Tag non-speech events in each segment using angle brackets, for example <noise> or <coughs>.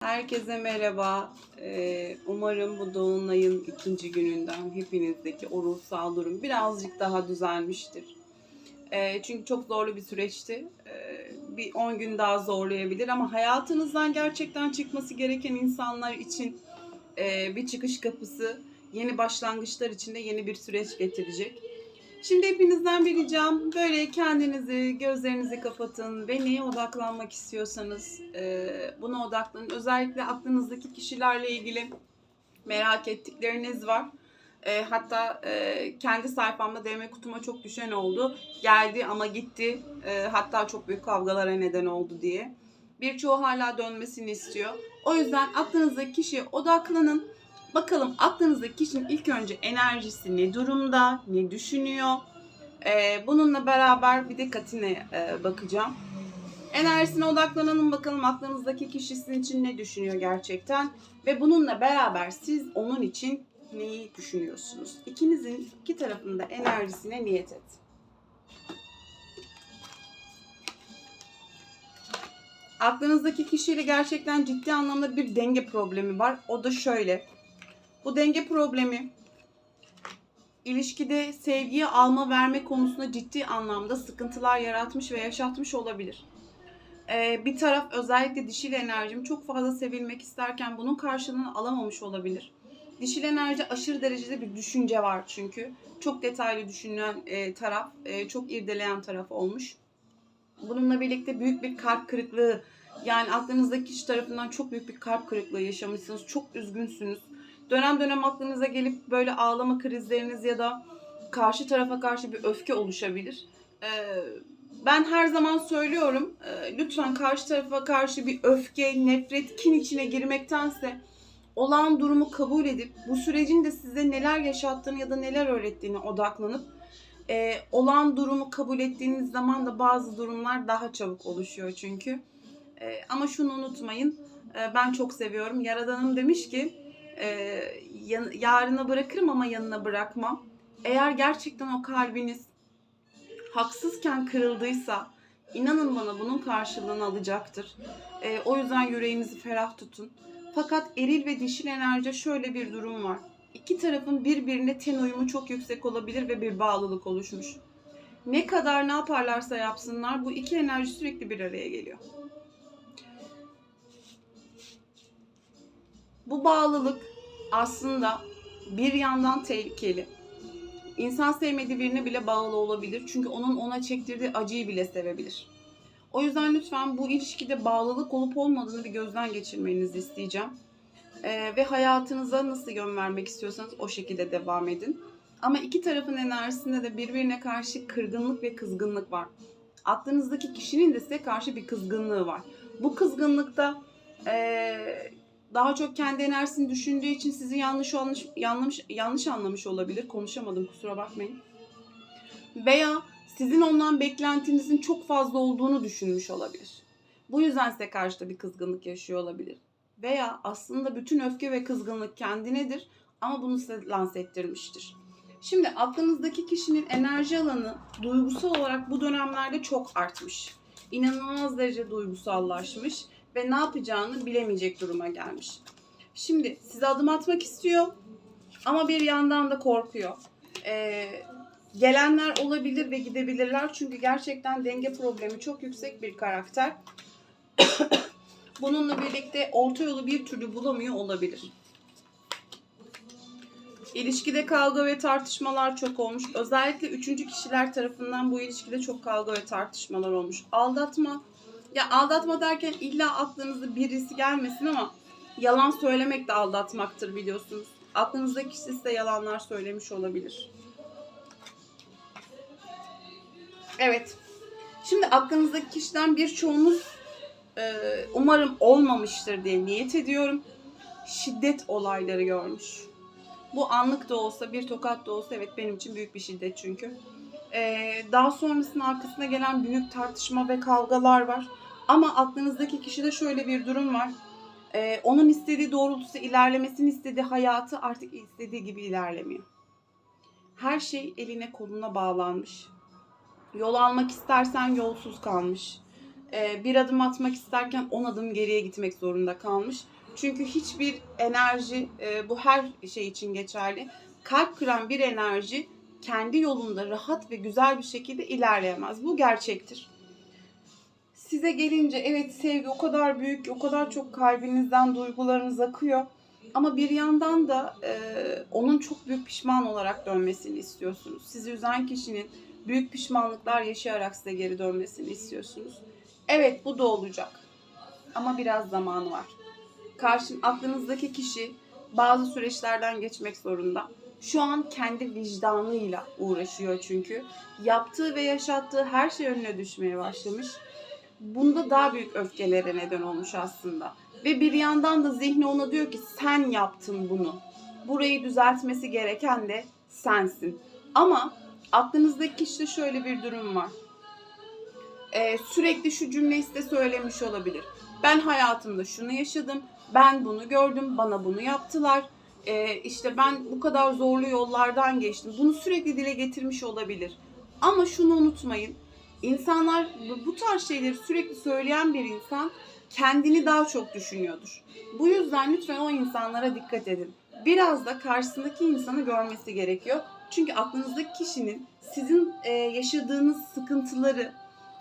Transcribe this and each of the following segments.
Herkese merhaba. Ee, umarım bu dolunayın ikinci gününden hepinizdeki o ruhsal durum birazcık daha düzelmiştir. Ee, çünkü çok zorlu bir süreçti. Ee, bir 10 gün daha zorlayabilir ama hayatınızdan gerçekten çıkması gereken insanlar için e, bir çıkış kapısı, yeni başlangıçlar için de yeni bir süreç getirecek. Şimdi hepinizden bir ricam böyle kendinizi, gözlerinizi kapatın ve neye odaklanmak istiyorsanız e, buna odaklanın. Özellikle aklınızdaki kişilerle ilgili merak ettikleriniz var. E, hatta e, kendi sayfamda DM kutuma çok düşen oldu. Geldi ama gitti. Hatta çok büyük kavgalara neden oldu diye. Birçoğu hala dönmesini istiyor. O yüzden aklınızdaki kişiye odaklanın. Bakalım aklınızdaki kişinin ilk önce enerjisi ne durumda, ne düşünüyor? Ee, bununla beraber bir de Katine e, bakacağım. Enerjisine odaklanalım bakalım aklınızdaki kişi sizin için ne düşünüyor gerçekten. Ve bununla beraber siz onun için neyi düşünüyorsunuz? İkinizin iki tarafında enerjisine niyet et. Aklınızdaki kişiyle gerçekten ciddi anlamda bir denge problemi var. O da şöyle. Bu denge problemi ilişkide sevgiyi alma verme konusunda ciddi anlamda sıkıntılar yaratmış ve yaşatmış olabilir. Ee, bir taraf özellikle dişil enerjim çok fazla sevilmek isterken bunun karşılığını alamamış olabilir. Dişil enerji aşırı derecede bir düşünce var çünkü. Çok detaylı düşünen e, taraf, e, çok irdeleyen taraf olmuş. Bununla birlikte büyük bir kalp kırıklığı, yani aklınızdaki kişi tarafından çok büyük bir kalp kırıklığı yaşamışsınız. Çok üzgünsünüz dönem dönem aklınıza gelip böyle ağlama krizleriniz ya da karşı tarafa karşı bir öfke oluşabilir. Ee, ben her zaman söylüyorum e, lütfen karşı tarafa karşı bir öfke, nefret, kin içine girmektense olan durumu kabul edip bu sürecin de size neler yaşattığını ya da neler öğrettiğini odaklanıp e, olan durumu kabul ettiğiniz zaman da bazı durumlar daha çabuk oluşuyor çünkü. E, ama şunu unutmayın e, ben çok seviyorum. Yaradanım demiş ki e, yan- yarına bırakırım ama yanına bırakmam. Eğer gerçekten o kalbiniz haksızken kırıldıysa inanın bana bunun karşılığını alacaktır. E, o yüzden yüreğinizi ferah tutun. Fakat eril ve dişil enerjide şöyle bir durum var. İki tarafın birbirine ten uyumu çok yüksek olabilir ve bir bağlılık oluşmuş. Ne kadar ne yaparlarsa yapsınlar bu iki enerji sürekli bir araya geliyor. Bu bağlılık aslında bir yandan tehlikeli. İnsan sevmediği birine bile bağlı olabilir. Çünkü onun ona çektirdiği acıyı bile sevebilir. O yüzden lütfen bu ilişkide bağlılık olup olmadığını bir gözden geçirmenizi isteyeceğim. Ee, ve hayatınıza nasıl yön vermek istiyorsanız o şekilde devam edin. Ama iki tarafın enerjisinde de birbirine karşı kırgınlık ve kızgınlık var. Aklınızdaki kişinin de size karşı bir kızgınlığı var. Bu kızgınlıkta ee, daha çok kendi enerjisini düşündüğü için sizi yanlış yanlış yanlış yanlış anlamış olabilir. Konuşamadım kusura bakmayın. Veya sizin ondan beklentinizin çok fazla olduğunu düşünmüş olabilir. Bu yüzden size karşı da bir kızgınlık yaşıyor olabilir. Veya aslında bütün öfke ve kızgınlık kendinedir ama bunu size lanse ettirmiştir. Şimdi aklınızdaki kişinin enerji alanı duygusal olarak bu dönemlerde çok artmış. İnanılmaz derece duygusallaşmış ve ne yapacağını bilemeyecek duruma gelmiş. Şimdi size adım atmak istiyor ama bir yandan da korkuyor. Ee, gelenler olabilir ve gidebilirler çünkü gerçekten denge problemi çok yüksek bir karakter. <coughs> Bununla birlikte orta yolu bir türlü bulamıyor olabilir. İlişkide kavga ve tartışmalar çok olmuş. Özellikle üçüncü kişiler tarafından bu ilişkide çok kavga ve tartışmalar olmuş. Aldatma, ya aldatma derken illa aklınıza birisi gelmesin ama yalan söylemek de aldatmaktır biliyorsunuz. Aklınızdaki kişi size yalanlar söylemiş olabilir. Evet. Şimdi aklınızdaki kişiden birçoğunuz e, umarım olmamıştır diye niyet ediyorum. Şiddet olayları görmüş. Bu anlık da olsa bir tokat da olsa evet benim için büyük bir şiddet çünkü. E, daha sonrasında arkasına gelen büyük tartışma ve kavgalar var. Ama aklınızdaki kişide şöyle bir durum var. Ee, onun istediği doğrultusu ilerlemesini istediği hayatı artık istediği gibi ilerlemiyor. Her şey eline koluna bağlanmış. Yol almak istersen yolsuz kalmış. e, bir adım atmak isterken 10 adım geriye gitmek zorunda kalmış. Çünkü hiçbir enerji, e, bu her şey için geçerli. Kalp kıran bir enerji kendi yolunda rahat ve güzel bir şekilde ilerleyemez. Bu gerçektir. Size gelince evet sevgi o kadar büyük, o kadar çok kalbinizden duygularınız akıyor. Ama bir yandan da e, onun çok büyük pişman olarak dönmesini istiyorsunuz. Sizi üzen kişinin büyük pişmanlıklar yaşayarak size geri dönmesini istiyorsunuz. Evet bu da olacak. Ama biraz zamanı var. Karşın aklınızdaki kişi bazı süreçlerden geçmek zorunda. Şu an kendi vicdanıyla uğraşıyor çünkü. Yaptığı ve yaşattığı her şey önüne düşmeye başlamış. Bunda daha büyük öfkelere neden olmuş aslında. Ve bir yandan da zihni ona diyor ki sen yaptın bunu. Burayı düzeltmesi gereken de sensin. Ama aklınızdaki kişide şöyle bir durum var. Ee, sürekli şu cümleyi size söylemiş olabilir. Ben hayatımda şunu yaşadım, ben bunu gördüm, bana bunu yaptılar. Ee, işte ben bu kadar zorlu yollardan geçtim. Bunu sürekli dile getirmiş olabilir. Ama şunu unutmayın. İnsanlar bu tarz şeyleri sürekli söyleyen bir insan kendini daha çok düşünüyordur. Bu yüzden lütfen o insanlara dikkat edin. Biraz da karşısındaki insanı görmesi gerekiyor. Çünkü aklınızdaki kişinin sizin e, yaşadığınız sıkıntıları,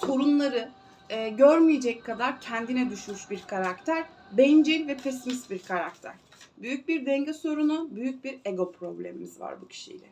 sorunları e, görmeyecek kadar kendine düşmüş bir karakter. Bencil ve pesimist bir karakter. Büyük bir denge sorunu, büyük bir ego problemimiz var bu kişiyle.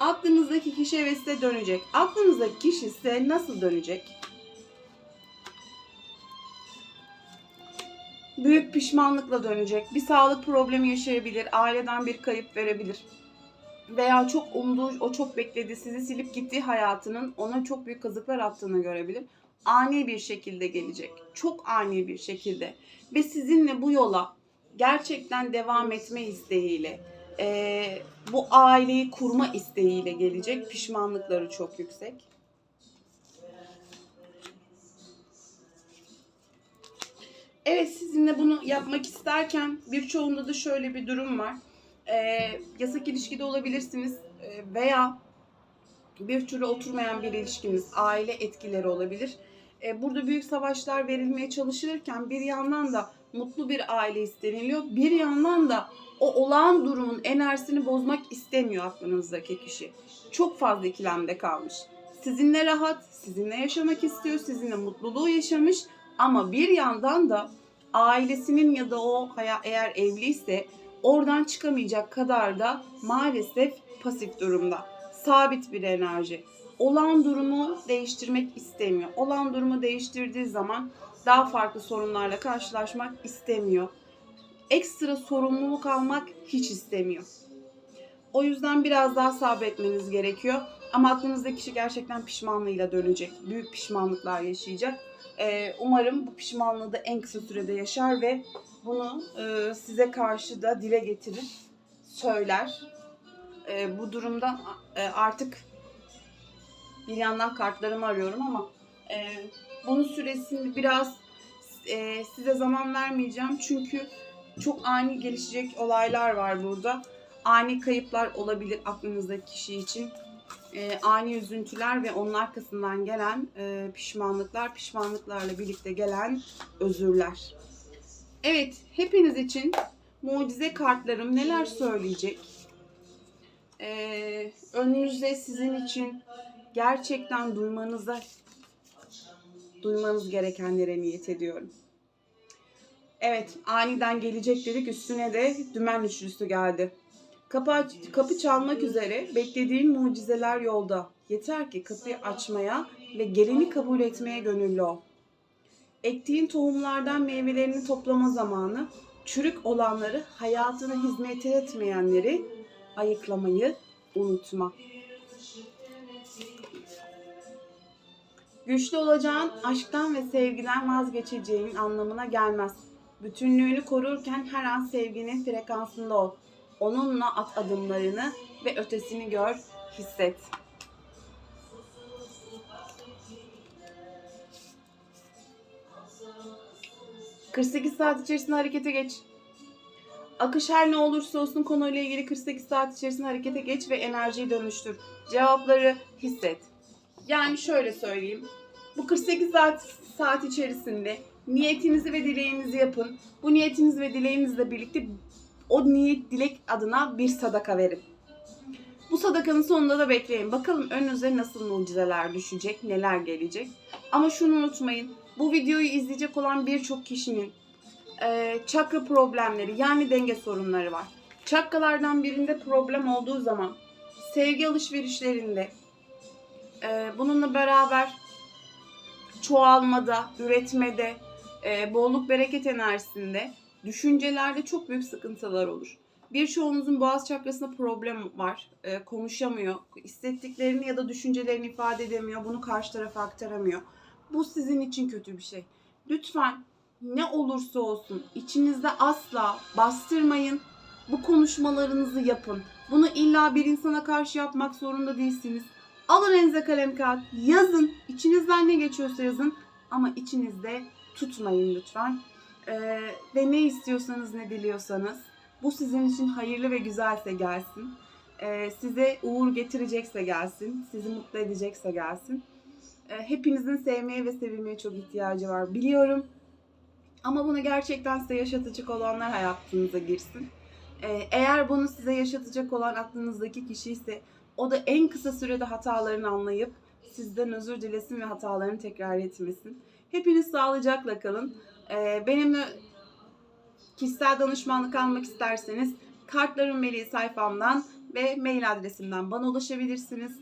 Aklınızdaki kişi ve size dönecek. Aklınızdaki kişi size nasıl dönecek? Büyük pişmanlıkla dönecek. Bir sağlık problemi yaşayabilir. Aileden bir kayıp verebilir. Veya çok umduğu, o çok beklediği, sizi silip gittiği hayatının ona çok büyük kazıklar attığını görebilir. Ani bir şekilde gelecek. Çok ani bir şekilde. Ve sizinle bu yola gerçekten devam etme isteğiyle, eee, bu aileyi kurma isteğiyle gelecek. Pişmanlıkları çok yüksek. Evet sizinle bunu yapmak isterken birçoğunda da şöyle bir durum var. Ee, yasak ilişkide olabilirsiniz ee, veya bir türlü oturmayan bir ilişkiniz, aile etkileri olabilir. Ee, burada büyük savaşlar verilmeye çalışılırken bir yandan da mutlu bir aile isteniliyor. Bir yandan da o olağan durumun enerjisini bozmak istemiyor aklınızdaki kişi. Çok fazla ikilemde kalmış. Sizinle rahat, sizinle yaşamak istiyor, sizinle mutluluğu yaşamış ama bir yandan da ailesinin ya da o eğer evliyse oradan çıkamayacak kadar da maalesef pasif durumda. Sabit bir enerji. Olan durumu değiştirmek istemiyor. Olan durumu değiştirdiği zaman daha farklı sorunlarla karşılaşmak istemiyor. Ekstra sorumluluk almak hiç istemiyor. O yüzden biraz daha sabretmeniz gerekiyor. Ama aklınızdaki kişi gerçekten pişmanlığıyla dönecek. Büyük pişmanlıklar yaşayacak. Ee, umarım bu pişmanlığı da en kısa sürede yaşar ve bunu e, size karşı da dile getirir, söyler. E, bu durumda e, artık bir yandan kartlarımı arıyorum ama e, bunun süresini biraz e, size zaman vermeyeceğim çünkü çok ani gelişecek olaylar var burada. Ani kayıplar olabilir aklınızdaki kişi için. E, ani üzüntüler ve onun arkasından gelen e, pişmanlıklar, pişmanlıklarla birlikte gelen özürler. Evet, hepiniz için mucize kartlarım neler söyleyecek? Ee, önünüzde sizin için gerçekten duymanıza duymanız gerekenlere niyet ediyorum. Evet, aniden gelecek dedik. Üstüne de dümen üçlüsü geldi. Kapı, kapı çalmak üzere beklediğin mucizeler yolda. Yeter ki kapıyı açmaya ve geleni kabul etmeye gönüllü ol. Ektiğin tohumlardan meyvelerini toplama zamanı, çürük olanları, hayatına hizmet etmeyenleri ayıklamayı unutma. Güçlü olacağın aşktan ve sevgiden vazgeçeceğin anlamına gelmez. Bütünlüğünü korurken her an sevginin frekansında ol. Onunla at adımlarını ve ötesini gör, hisset. ...48 saat içerisinde harekete geç. Akış her ne olursa olsun konuyla ilgili 48 saat içerisinde harekete geç ve enerjiyi dönüştür. Cevapları hisset. Yani şöyle söyleyeyim. Bu 48 saat, saat içerisinde niyetinizi ve dileğinizi yapın. Bu niyetiniz ve dileğinizle birlikte o niyet dilek adına bir sadaka verin. Bu sadakanın sonunda da bekleyin. Bakalım önünüze nasıl mucizeler düşecek, neler gelecek. Ama şunu unutmayın. Bu videoyu izleyecek olan birçok kişinin e, çakra problemleri yani denge sorunları var. Çakralardan birinde problem olduğu zaman sevgi alışverişlerinde bununla beraber çoğalmada, üretmede, e, bolluk bereket enerjisinde, düşüncelerde çok büyük sıkıntılar olur. Birçoğunuzun boğaz çakrasında problem var. E, konuşamıyor. Hissettiklerini ya da düşüncelerini ifade edemiyor. Bunu karşı tarafa aktaramıyor. Bu sizin için kötü bir şey. Lütfen ne olursa olsun içinizde asla bastırmayın. Bu konuşmalarınızı yapın. Bunu illa bir insana karşı yapmak zorunda değilsiniz. Alın elinize kalem kağıt, yazın. İçinizden ne geçiyorsa yazın. Ama içinizde tutmayın lütfen. Ee, ve ne istiyorsanız, ne diliyorsanız bu sizin için hayırlı ve güzelse gelsin. Ee, size uğur getirecekse gelsin. Sizi mutlu edecekse gelsin. Ee, hepinizin sevmeye ve sevilmeye çok ihtiyacı var biliyorum. Ama bunu gerçekten size yaşatacak olanlar hayatınıza girsin. Ee, eğer bunu size yaşatacak olan aklınızdaki kişi ise o da en kısa sürede hatalarını anlayıp sizden özür dilesin ve hatalarını tekrar etmesin. Hepiniz sağlıcakla kalın. Ee, benimle kişisel danışmanlık almak isterseniz Kartların Meleği sayfamdan ve mail adresimden bana ulaşabilirsiniz.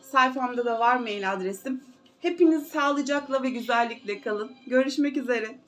Sayfamda da var mail adresim. Hepiniz sağlıcakla ve güzellikle kalın. Görüşmek üzere.